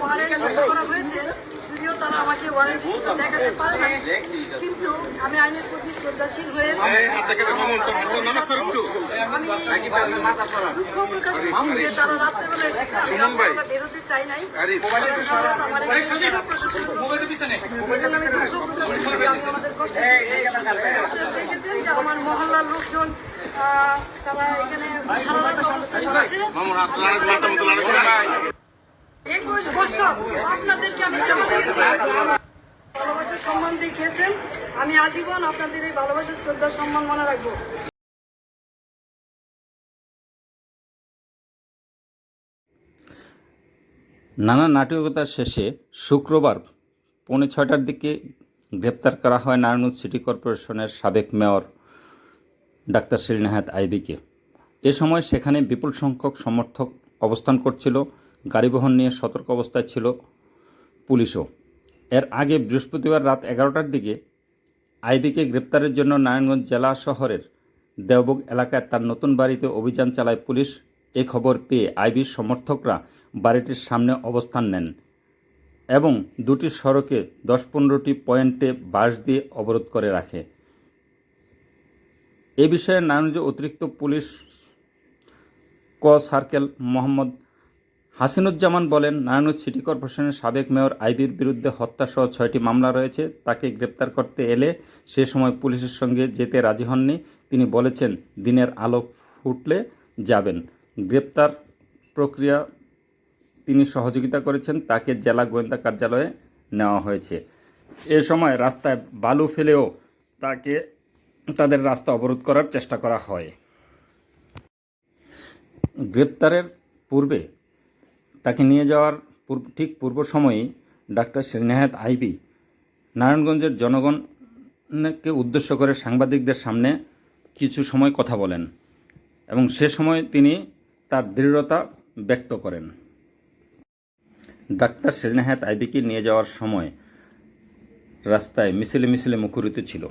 Warrant করা হয়েছে তারা আমাকে ওয়ারেন্ট দেখাতে পারে না কিন্তু আমি আইনের প্রতি শ্রদ্ধাশীল হয়ে দুঃখ প্রকাশ করছি যে তারা রাত্রেবেলা এসেছে। আমি বেরোতে চাই নাই। আমাদের কষ্ট দেখেছেন যে আমার মহল্লার লোকজন তারা এখানে সারা অবস্থান করেছে। একুশ আপনাদেরকে আমি ভালোবাসার সম্মান দেখিয়েছেন আমি আজীবন আপনাদের এই ভালোবাসার সম্মান মনে রাখব। নানা নাটকতার শেষে শুক্রবার পৌনে ছয়টার দিকে গ্রেপ্তার করা হয় নারায়ণগঞ্জ সিটি কর্পোরেশনের সাবেক মেয়র ডাক্তার শ্রীনাহাত আইবিকে। এ সময় সেখানে বিপুল সংখ্যক সমর্থক অবস্থান করছিল। গাড়িবহন নিয়ে সতর্ক অবস্থায় ছিল পুলিশও। এর আগে বৃহস্পতিবার রাত এগারোটার দিকে আইবিকে গ্রেপ্তারের জন্য নারায়ণগঞ্জ জেলা শহরের দেওবগ এলাকায় তার নতুন বাড়িতে অভিযান চালায় পুলিশ। এ খবর পেয়ে আইবির সমর্থকরা বাড়িটির সামনে অবস্থান নেন এবং দুটি সড়কে দশ পনেরোটি পয়েন্টে বাস দিয়ে অবরোধ করে রাখে। এ বিষয়ে নারায়ণগঞ্জ অতিরিক্ত পুলিশ ক সার্কেল মোহাম্মদ হাসিনুজ্জামান বলেন, নারায়ণগঞ্জ সিটি কর্পোরেশনের সাবেক মেয়র আইবির বিরুদ্ধে হত্যাসহ ছয়টি মামলা রয়েছে। তাকে গ্রেপ্তার করতে এলে সে সময় পুলিশের সঙ্গে যেতে রাজি হননি। তিনি বলেছেন, দিনের আলো ফুটলে যাবেন। গ্রেপ্তার প্রক্রিয়া তিনি সহযোগিতা করেছেন, তাকে জেলা গোয়েন্দা কার্যালয়ে নেওয়া হয়েছে। এ সময় রাস্তায় বালু ফেলেও তাকে, তাদের রাস্তা অবরোধ করার চেষ্টা করা হয়। গ্রেপ্তারের পূর্বে তাকে নিয়ে যাওয়ার ঠিক পূর্ব সময়েই ডাক্তার শ্রীনাহাত আইবি নারায়ণগঞ্জের জনগণকে উদ্দেশ্য করে সাংবাদিকদের সামনে কিছু সময় কথা বলেন এবং সে সময় তিনি তার দৃঢ়তা ব্যক্ত করেন। ডাক্তার শ্রীনাহাত আইবিকে নিয়ে যাওয়ার সময় রাস্তায় মিছিলে মিছিলে মুখরিত ছিল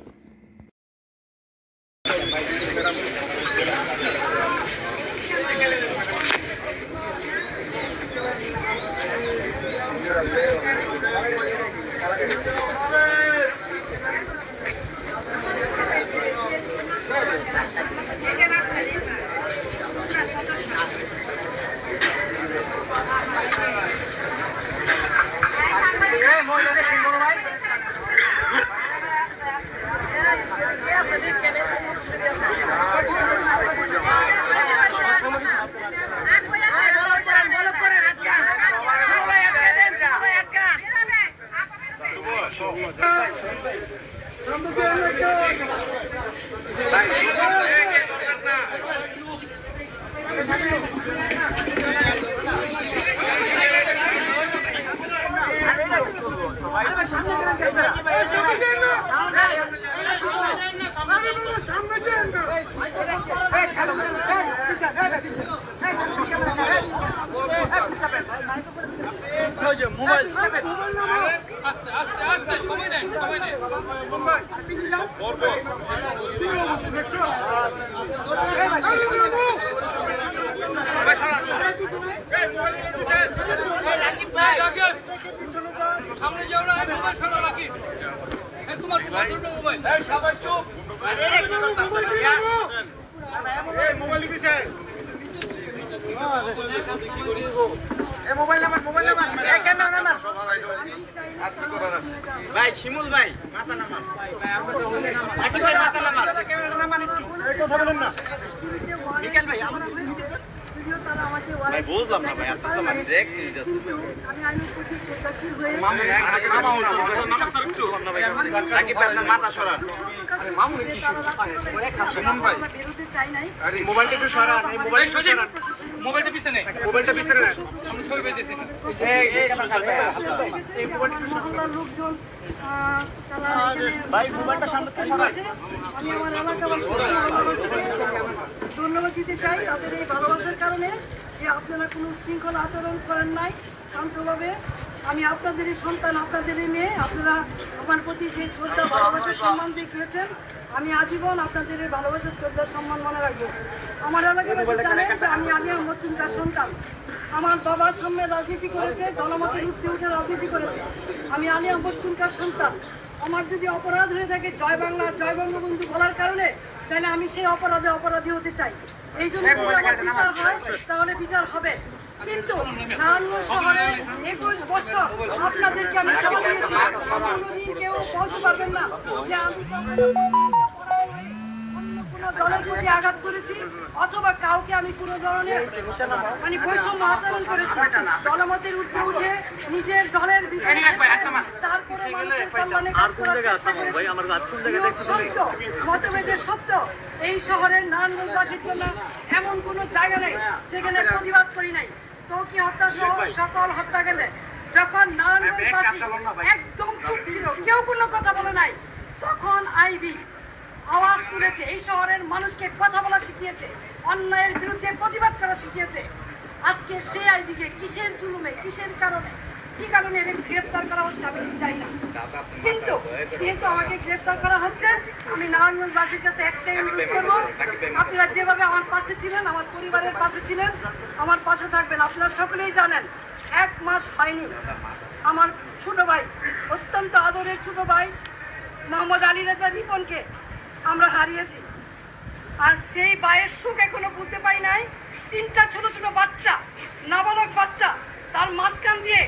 মোবাইল সামনে যাও না মোবাইল ছাড়া রাখি এই তোমার তোমার জন্য মোবাইল সবাই চুপ মোবাইল দিছে মোবাইল নাম্বার মোবাইল নাম্বার এই ক্যামেরা নাম্বার আর কি করার আছে ভাই শিমুল ভাই মাথা নামান। বিকেল ভাই বুঝলাম না আপনার তো মানে দেখতে মাথা সরান। মোবাইলটা একটু সরান মোবাইল সজীব মোবাইলটা পিছনে। মোবাইলটা পিছনে আমি ছবি পেয়েছি এই এই এই লোকজন ভাই মোবাইলটা সামনে থেকে সরান আমি আমার এলাকাবাসীকে ধন্যবাদ দিতে চাই। তাদের এই ভালোবাসার কারণে যে আপনারা কোনো শৃঙ্খলা আচরণ করেন নাই। শান্তভাবে আমি আপনাদেরই সন্তান আপনাদেরই মেয়ে আপনারা আমার প্রতি যে শ্রদ্ধা ভালোবাসার সম্মান দেখিয়েছেন আমি আজীবন আপনাদের এই ভালোবাসা শ্রদ্ধা সম্মান মনে রাখব। আমার এলাকাবাসী জানেন যে আমি আলী আহমদ চুনকার সন্তান। আমার বাবা সামনে রাজনীতি করেছে জনমতের উঠতে উঠে রাজনীতি করেছে। আমি আলী আহমদ চুনকার সন্তান। আমার যদি অপরাধ হয়ে থাকে জয় বাংলা জয় বঙ্গবন্ধু বলার কারণে তাহলে আমি সেই অপরাধে অপরাধী হতে চাই। এই জন্য যদি আমার বিচার হয় তাহলে বিচার হবে। কিন্তু নারায়ণগঞ্জ শহরে একুশ বছর আপনাদেরকে আমি সেবা দিয়েছি কেউ বলতে পারবেন না যে আমি দলের প্রতি আঘাত করেছি অথবা কাউকে আমি কোনো ধরনের মানে বৈষম্য আচরণ করেছি। দলমতের উঠে উঠে নিজের দলের বিরুদ্ধে তারপরে মানুষের কল্যাণে কাজ করার চেষ্টা করেছি। সত্য মতভেদের সত্য এই শহরের নারায়ণগঞ্জবাসীর জন্য এমন কোনো জায়গা নেই যেখানে প্রতিবাদ করি নাই। তো কি হত্যা সহ সকল হত্যাকাণ্ডে যখন নারায়ণগঞ্জবাসী একদম চুপ ছিল কেউ কোনো কথা বলে নাই তখন আইবি আওয়াজ তুলেছে। এই শহরের মানুষকে কথা বলা শিখিয়েছে অন্যায়ের বিরুদ্ধে প্রতিবাদ করা শিখিয়েছে। আজকে সে আইবিকে কিসের জুলুমে কিসের কারণে? কি কারণে এদের গ্রেফতার করা হচ্ছে আমি জানি না। কিন্তু যেহেতু আমাকে গ্রেফতার করা হচ্ছে আমি নারায়ণগঞ্জবাসীর কাছে একটাই অনুরোধ করব আপনারা যেভাবে আমার পাশে ছিলেন আমার পরিবারের পাশে ছিলেন আমার পাশে থাকবেন। আপনারা সকলেই জানেন এক মাস হয়নি। আমার ছোট ভাই অত্যন্ত আদরের ছোট ভাই মোহাম্মদ আলী রাজা রিপনকে আমরা হারিয়েছি আর সেই বায়ের সুখ এখনও বুঝতে পারি নাই তিনটা ছোট ছোট বাচ্চা নাবালক বাচ্চা তার মাঝখান দিয়ে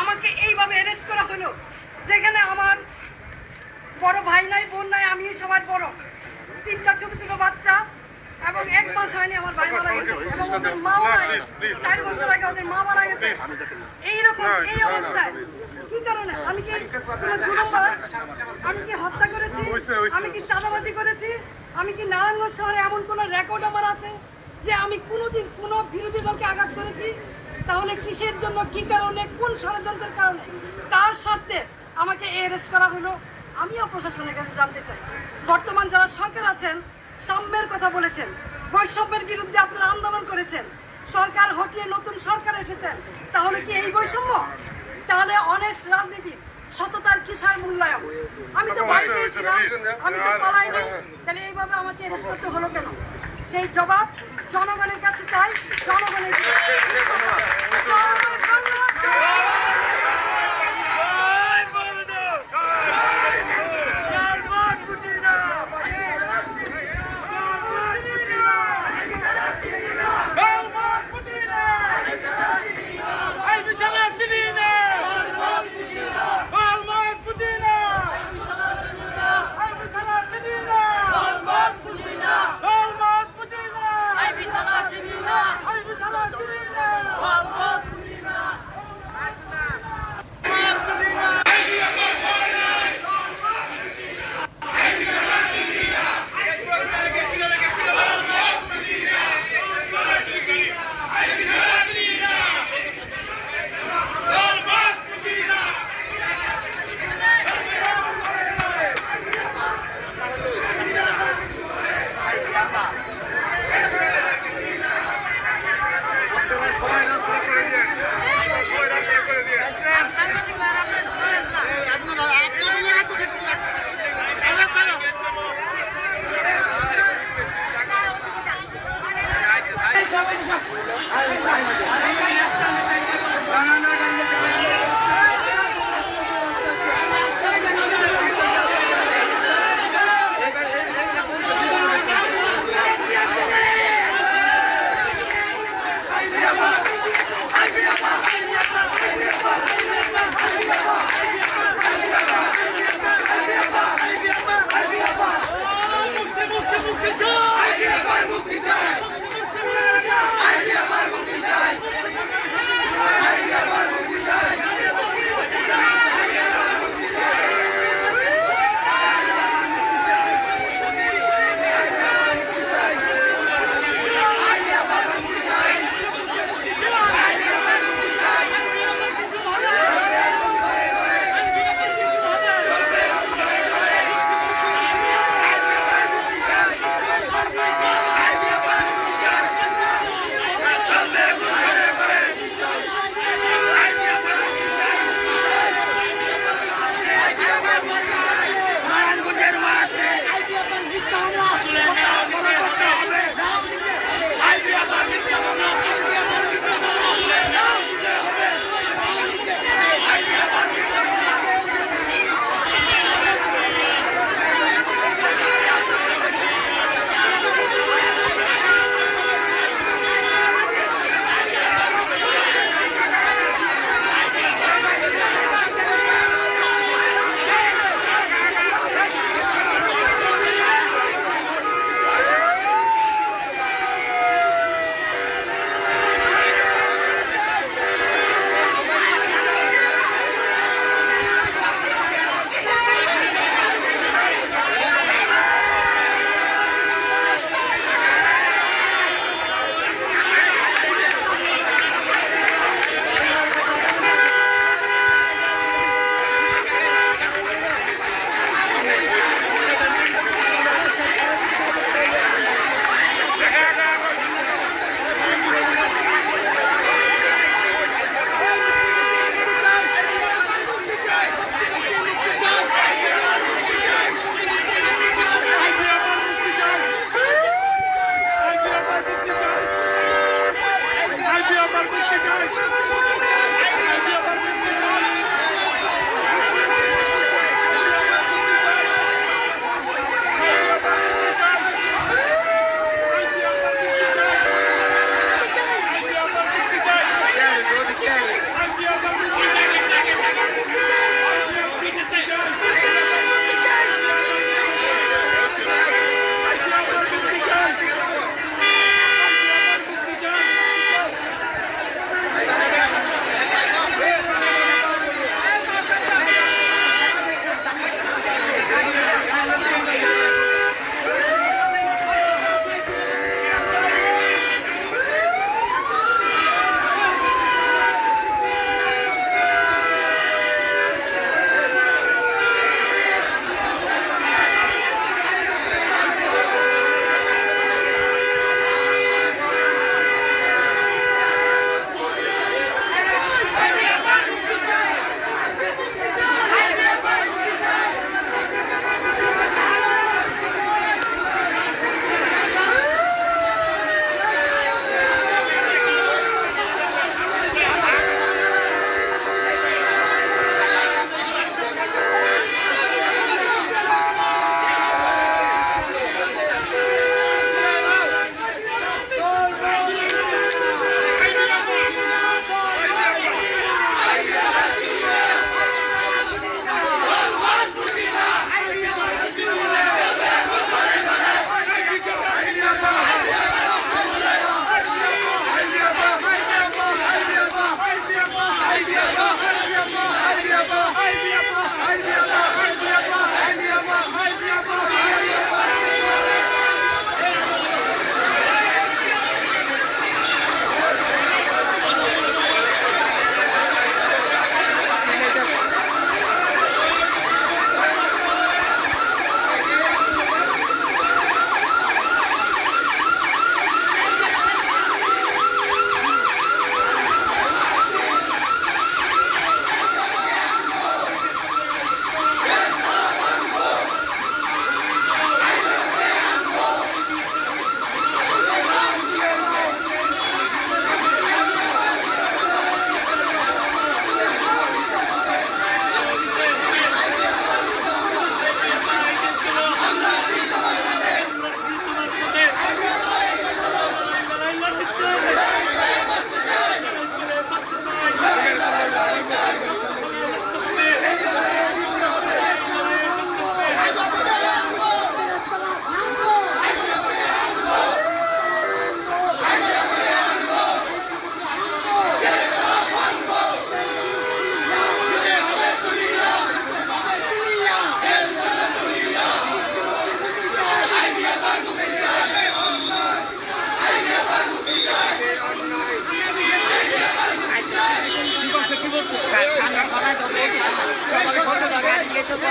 আমাকে এইভাবে অ্যারেস্ট করা হলো যেখানে আমার বড় ভাই নাই বোন নাই আমি সবার বড় তিনটা ছোট ছোট বাচ্চা এবং এক মাস হয়নি আমার ভাই মারা গেছে এবং ওদের মাও নাই চার বছর আগে ওদের মা মারা গেছে এইরকম এই অবস্থায় কি কারণে আমি কি কোনো জুলুমবাজ আমি কি হত্যা করেছি। আমি কি চাঁদাবাজি করেছি? আমি কি নারায়ণগঞ্জ শহরে এমন কোনো রেকর্ড আমার আছে যে আমি কোনোদিন কোনো বিরোধী দলকে আঘাত করেছি? তাহলে কিসের জন্য কি কারণে কোন ষড়যন্ত্রের কারণে? কার স্বার্থে আমাকে অ্যারেস্ট করা হলো? আমিও প্রশাসনের কাছে জানতে চাই। বর্তমান যারা সরকার আছেন সাম্যের কথা বলেছেন বৈষম্যের বিরুদ্ধে আপনারা আন্দোলন করেছেন সরকার হটিয়ে নতুন সরকার এসেছেন তাহলে কি এই বৈষম্য? তাহলে অনেস্ট রাজনীতি সততার কিসের মূল্যায়ন? আমি তো বাড়ি চেয়েছিলাম আমি তো পালাইনি তাহলে এইভাবে আমাকে অ্যারেস্ট করতে হলো কেন? সেই জবাব জনগণের কাছে চাই, জনগণের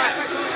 একটা